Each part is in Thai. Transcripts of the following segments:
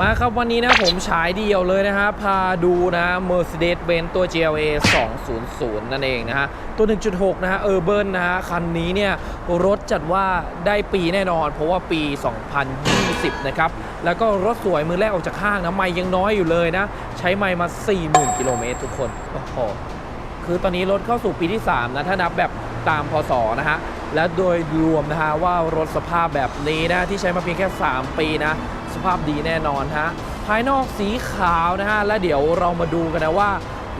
มาครับวันนี้นะผมฉายเดียวเลยนะฮะพาดูนะ Mercedes-Benz ตัว GLA 200 นั่นเองนะฮะ ตัว 1.6 นะฮะ Urban นะฮะ คันนี้เนี่ยรถจัดว่าได้ปีแน่นอน เพราะว่าปี 2020 นะครับ แล้วก็รถสวยมือแรกออกจากห้างนะ ไม่ยังน้อยอยู่เลยนะ ใช้ไม่มา 40,000 กิโลเมตรทุกคน โอ้โห คือตอนนี้รถเข้าสู่ปีที่ 3 นะ ถ้านับแบบตามพศนะฮะ และโดยรวมนะฮะว่ารถสภาพแบบนี้นะที่ใช้มาเพียงแค่ 3 ปีนะ สภาพดีแน่นอนฮะภายนอกสีขาวนะฮะและเดี๋ยวเรามาดูกันนะว่า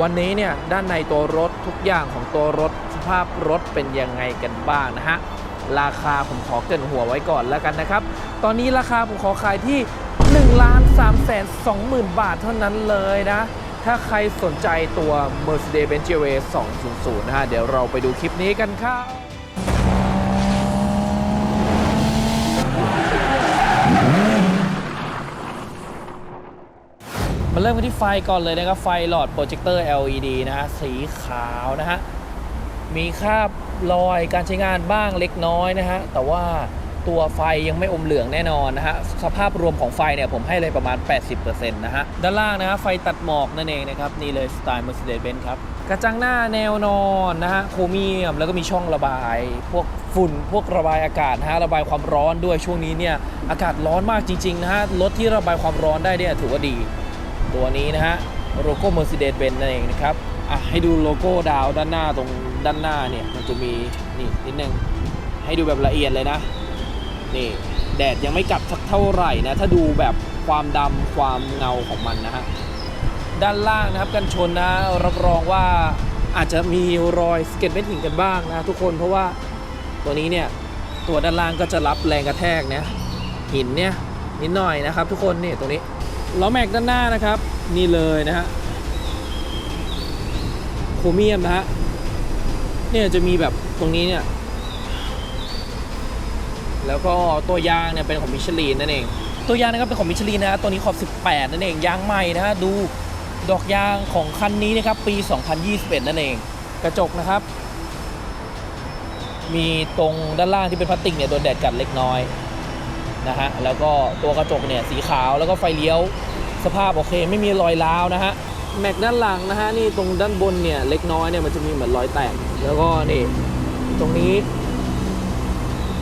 วันนี้เนี่ยด้านในตัวรถทุกอย่างของตัวรถสภาพรถเป็นยังไงกันบ้างนะฮะราคาผมขอเกินหัวไว้ก่อนแล้วกันนะครับ ตอนนี้ราคาผมขอขายที่1ล้าน3แสน20,000 บาทเท่านั้นเลยนะ ถ้าใครสนใจตัว Mercedes-Benz GLA 200 นะฮะ เดี๋ยวเราไปดูคลิปนี้กันครับ มาเริ่มกันที่ไฟก่อนเลยนะครับ ไฟหลอดโปรเจคเตอร์ LED นะฮะสีขาวนะฮะ มีคราบรอยการใช้งานบ้างเล็กน้อยนะฮะ แต่ว่าตัวไฟยังไม่อมเหลืองแน่นอนนะฮะ สภาพรวมของไฟเนี่ยผมให้เลยประมาณ 80%นะฮะ ด้านล่างนะฮะไฟตัดหมอกนั่นเองนะครับ นี่เลยสไตล์ Mercedes-Benz ครับ กระจังหน้าแนวนอนนะฮะ โครเมียมแล้วก็มีช่องระบาย พวกฝุ่นพวกระบายอากาศนะฮะ ระบายความร้อนด้วยช่วงนี้เนี่ยอากาศร้อนมากจริงๆนะฮะรถที่ระบายความร้อนได้เนี่ยถือว่าดี ตัวนี้นะฮะโลโก้ Mercedes-Benz นั่นเองนะครับอะให้ดูโลโก้ดาวด้านหน้าตรงด้านหน้าเนี่ยมันจะมีนี่นิดนึงให้ดูแบบละเอียดเลยนะ นี่แดดยังไม่กัดสักเท่าไหร่นะถ้าดูแบบความดำความเงาของมันนะฮะด้านล่างนะครับกันชนนะรับรองว่าอาจจะมีรอยสเก็ตเม็ดหินกันบ้างนะทุกคนเพราะว่าตัวนี้เนี่ยตัวด้านล่างก็จะรับแรงกระแทกเนี่ยหินเนี่ยนิดหน่อยนะครับ ทุกคนนี่ตรงนี้ ล้อแม็กด้านหน้านะครับ นี่เลยนะฮะโครเมียมนะฮะเนี่ยจะมีแบบตรงนี้เนี่ย แล้วก็ตัวยางเนี่ยเป็นของมิชลินนั่นเอง ตัวยางนะครับเป็นของมิชลินนะฮะตัวนี้ขอบ 18 นั่นเอง ยางใหม่นะฮะดูดอกยางของคันนี้นะครับ ปี 2021 นั่นเอง กระจกนะครับ มีตรงด้านล่างที่เป็นพลาสติกเนี่ยโดนแดดกัดเล็กน้อย นะฮะแล้วก็ตัวกระจกเนี่ยสีขาวแล้วก็ไฟเลี้ยวสภาพโอเค ไม่มีรอยร้าวนะฮะแม็กด้านหลังนะฮะนี่ตรงด้านบนเนี่ยเล็กน้อยเนี่ยมันจะมีเหมือนรอยแตกแล้วก็นี่ตรงนี้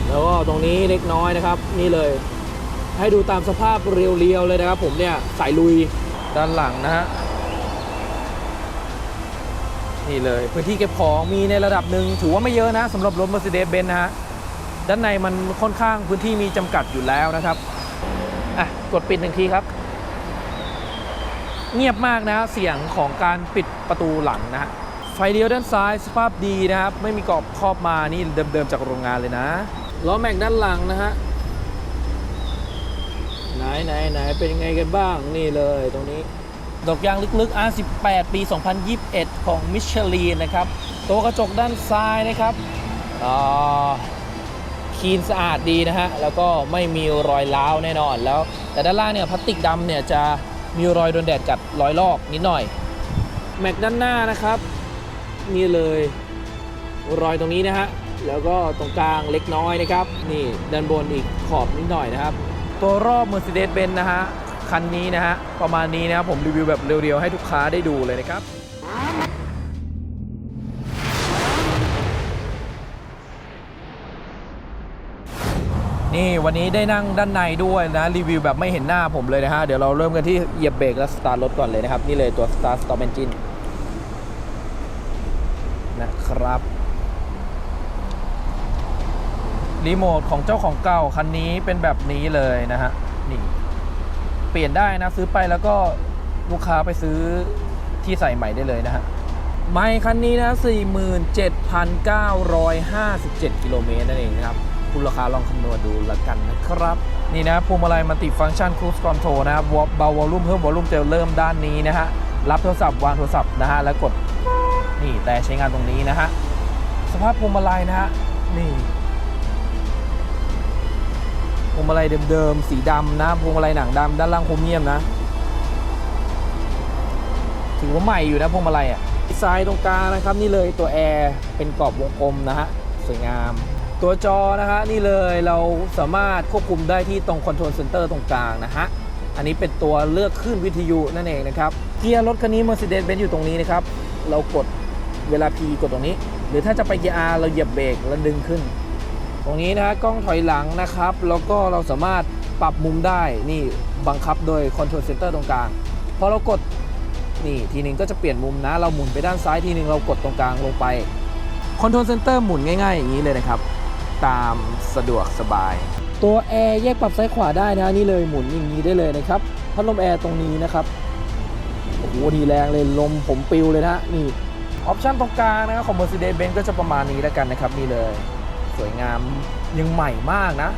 แล้วก็ตรงนี้เล็กน้อยนะครับ นี่เลย ให้ดูตามสภาพเรียวๆเลยนะครับ ผมเนี่ยสายลุยด้านหลังนะฮะนี่เลยพื้นที่เก็บของมีในระดับหนึ่งถือว่าไม่เยอะนะสำหรับรถ Mercedes-Benz นะฮะ ด้านในมันค่อนข้างพื้นที่มีจำกัดอยู่แล้วนะครับอะกดปิดหนึ่งทีครับ เงียบมากนะเสียงของการปิดประตูหลังนะฮะไฟเลี้ยวด้านซ้ายสภาพดีนะครับ ไม่มีกรอบครอบมานี่เดิมๆจากโรงงานเลยนะล้อแม็กด้านหลังนะฮะไหนไหนไหนเป็นยังไงกันบ้างนี่เลยตรงนี้ ดอกยางลึกๆ R18 ปี 2021 ของมิชลินนะครับ ตัวกระจกด้านซ้ายนะครับอ่า คลีนสะอาดดีนะฮะ แล้วก็ไม่มีรอยร้าวแน่นอนแล้ว แต่ด้านล่างเนี่ยพลาสติกดำเนี่ยจะมีรอยโดนแดดกัดรอยลอกนิดหน่อย แม็กด้านหน้านะครับนี่เลยรอยตรงนี้นะฮะ แล้วก็ตรงกลางเล็กน้อยนะครับ นี่ด้านบนอีกขอบนิดหน่อยนะครับ ตัวรอบ Mercedes-Benz นะฮะ คันนี้นะฮะ ประมาณนี้นะครับผมรีวิวแบบเรียวๆ ให้ทุกค้าได้ดูเลยนะครับ นี่วันนี้ได้นั่งด้านในด้วยนะรีวิวแบบไม่เห็นหน้าผมเลยนะฮะ เดี๋ยวเราเริ่มกันที่เหยียบเบรกและสตาร์ทรถก่อนเลยนะครับ นี่เลยตัว Start Stop Engine นะครับรีโมทของเจ้าของเก่าคันนี้เป็นแบบนี้เลยนะฮะนี่เปลี่ยนได้นะซื้อไปแล้วก็ลูกค้าไปซื้อที่ใส่ใหม่ได้เลยนะฮะไม่คันนี้นะ 47,957 กิโลเมตรนั่นเองนะครับ คุณราคาลองคำนวณดูละกันนะครับ นี่นะพวงมาลัยมัลติฟังก์ชันครูสคอนโทรนะครับเบาวอลลุ่มเพิ่มวอลลุ่มจะเริ่มด้านนี้นะฮะรับโทรศัพท์วางโทรศัพท์นะฮะแล้วกดนี่แต่ใช้งานตรงนี้นะฮะสภาพพวงมาลัยนะฮะนี่พวงมาลัยเดิมๆสีดำนะพวงมาลัยหนังดำด้านล่างโครเมียมนะถือว่าใหม่อยู่นะพวงมาลัยอะดีไซน์ตรงกลางนะครับนี่เลยตัวแอร์เป็นกรอบวงกลมนะฮะสวยงาม ตัวจอนะฮะนี่เลยเราสามารถควบคุมได้ที่ตรงคอนโทรลเซ็นเตอร์ตรงกลางนะฮะอันนี้เป็นตัวเลือกขึ้นวิทยุนั่นเองนะครับเกียร์รถคันนี้ Mercedes-Benz อยู่ตรงนี้นะครับ เรากดเวลา P กดตรงนี้ หรือถ้าจะไปเกียร์ R เราเหยียบเบรกแล้วดึงขึ้น ตรงนี้นะฮะกล้องถอยหลังนะครับ แล้วก็เราสามารถปรับมุมได้นี่บังคับโดย Control Center ตรงกลางพอเรากดนี่ทีหนึงก็จะเปลี่ยนมุมนะ เราหมุนไปด้านซ้ายทีหนึงเรากดตรงกลางลงไป Control Center หมุนง่ายๆอย่างนี้เลยนะครับ ตามสะดวกสบาย ตัวแอร์แยกปรับซ้ายขวาได้นะนี่เลยหมุนอย่างนี้ได้เลยนะครับพัดลมแอร์ตรงนี้นะครับโอ้โหดีแรงเลยลมผมปิวเลยนะนี่ออปชั่นตรงกลางนะครับของ Mercedes-Benz ก็จะประมาณนี้แล้วกันนะครับนี่เลยสวยงามยังใหม่มากนะ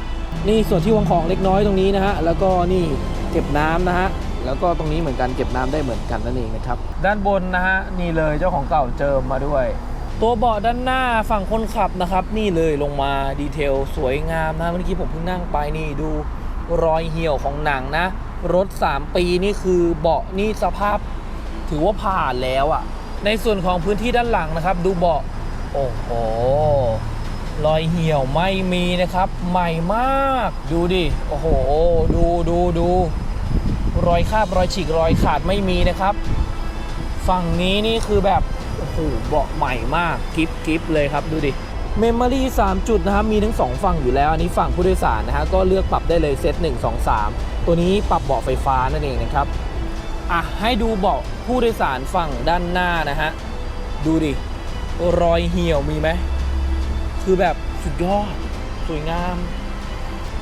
นี่ส่วนที่วางของเล็กน้อยตรงนี้นะฮะแล้วก็นี่เก็บน้ำนะฮะแล้วก็ตรงนี้เหมือนกันเก็บน้ำได้เหมือนกันนั่นเองนะครับ ด้านบนนะฮะนี่เลยเจ้าของเก่าเจิมมาด้วย ตัวเบาะด้านหน้าฝั่งคนขับนะครับ นี่เลยลงมาดีเทลสวยงามนะเมื่อกี้ผมเพิ่งนั่งไปนี่ดูรอยเหี่ยวของหนังนะ รถ 3 ปีนี่คือเบาะนี่สภาพถือว่าผ่านแล้วอะในส่วนของพื้นที่ด้านหลังนะครับ ดูเบาะโอ้โหรอยเหี่ยวไม่มีนะครับ ใหม่มาก ดูดิโอ้โห ดูดูดูรอยคาบรอยฉีกรอยขาดไม่มีนะครับ ฝั่งนี้นี่คือแบบ โอ้โหเบาะใหม่มากกิฟกิฟเลยครับดูดิเมมโมรี่3จุดนะครับมีทั้ง 2 ฝั่งอยู่แล้ว อันนี้ฝั่งผู้โดยสารนะฮะก็เลือกปรับได้เลยเซต1 2 3 ตัวนี้ปรับเบาะไฟฟ้านั่นเองนะครับอะให้ดูเบาะผู้โดยสารฝั่งด้านหน้านะฮะดูดิรอยเหี่ยวมีไหมคือแบบสุดยอดสวยงาม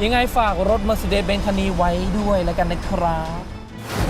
ยังไงฝากรถ Mercedes-Benz คันนี้ไว้ด้วยแล้วกันนะครับ